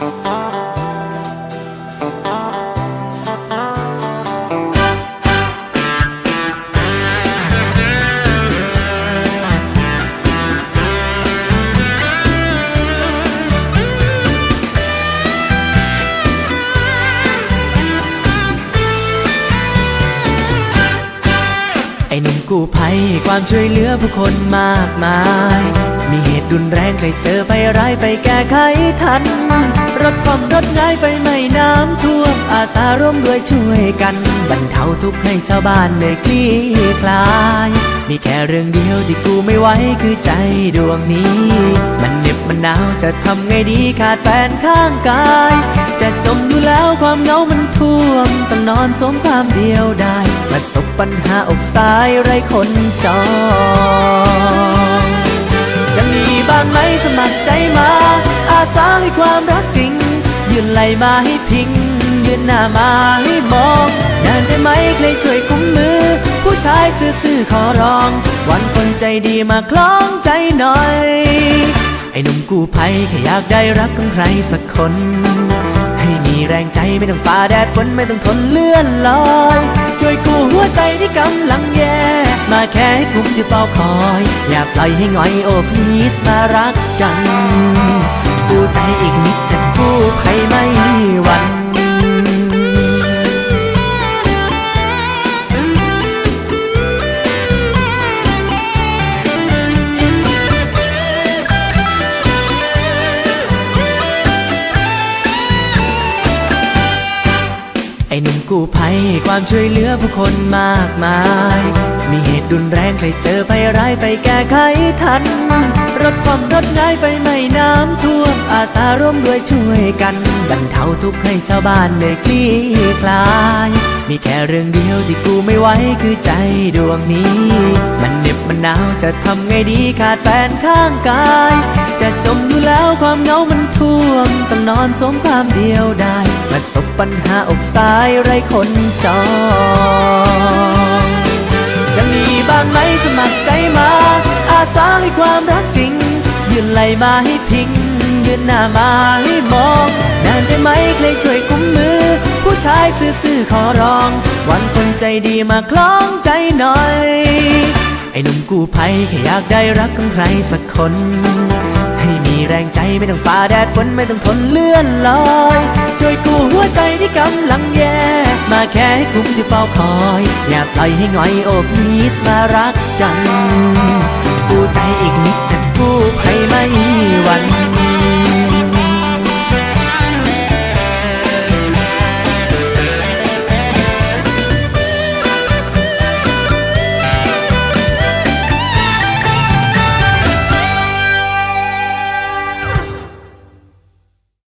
ไอ้หนุ่มกู้ภัยความช่วยเหลือผู้คนมากมาย มีเหตุรุนแรงใครเจอไปร้ายไปแก้ไขทัน รถความรถง่ายไฟไหม้น้ำท่วม อาสาร่วมด้วยช่วยกันบรรเทาทุกข์ให้ชาวบ้านได้คลี่คลาย มีแค่เรื่องเดียวที่กูไม่ไหวคือใจดวงนี้ มันเหน็บมันหนาวจะทำไงดีขาดแฟนข้างกาย จะจมอยู่แล้วความเหงามันท่วม ต้องนอนสมความเดียวได้ประสบปัญหาอกสายไรคนจองจะมีบ้างไหมสมัครใจมา อาสาให้ความรักจ นไหลมาให้พิง ยืนหน้ามาให้มองนานได้ไหมใครช่วยกุมมือ ผู้ชายซื่อๆขอร้องวันคนใจดีมาคล้องใจหน่อย ไอ้หนุ่มกู้ภัยแค่อยากได้รักของใครสักคน ให้มีแรงใจไม่ต้องฝ่าแดดฝนไม่ต้องทนเลื่อนลอย ช่วยกู้หัวใจที่กำลังแย่ มาแค่ให้กลุ่มที่เฝ้าคอย อย่าปล่อยให้หงอยโอ้พีสมารักกัน กู้ใจอีกนิดจะ ไม่หวันไอ้หนุ่มกู้ภัยให้ความช่วยเหลือผู้คนมากมาย มีเหตุรุนแรงใครเจอไปร้ายไปแก้ไขทัน รถความรถง่ายไฟไหม้น้ำท่วม อาสาร่วมด้วยช่วยกันบรรเทาทุกข์ให้ชาวบ้านได้คลี่คลาย มีแค่เรื่องเดียวที่กูไม่ไหวคือใจดวงนี้ มันเหน็บมันหนาวจะทำไงดีขาดแฟนข้างกาย จะจมอยู่แล้วความเหงามันท่วม ต้องนอนสมความเดียวได้ประสบปัญหาอกสายไรคนจองจะมีบ้างไหมสมัครใจมาาสาให้ความรักจริง ยืนไหลมาให้พิง ยืนหน้ามาให้มองนานได้ไหมใครช่วยกุมมือ ผู้ชายซื่อๆขอร้องวันคนใจดีมาคล้องใจหน่อย ไอ้หนุ่มกู้ภัยแค่อยากได้รักของใครสักคน มีแรงใจไม่ต้องฝ่าแดดฝนไม่ต้องทนเลื่อนลอย ช่วยกู้หัวใจที่กำลังแย่ มาแค่ให้กลุ่มที่เฝ้าคอย อย่าปล่อยให้หงอยโอบนิสมารักกัน กู้ใจอีกนิดจะกู้ใครไม่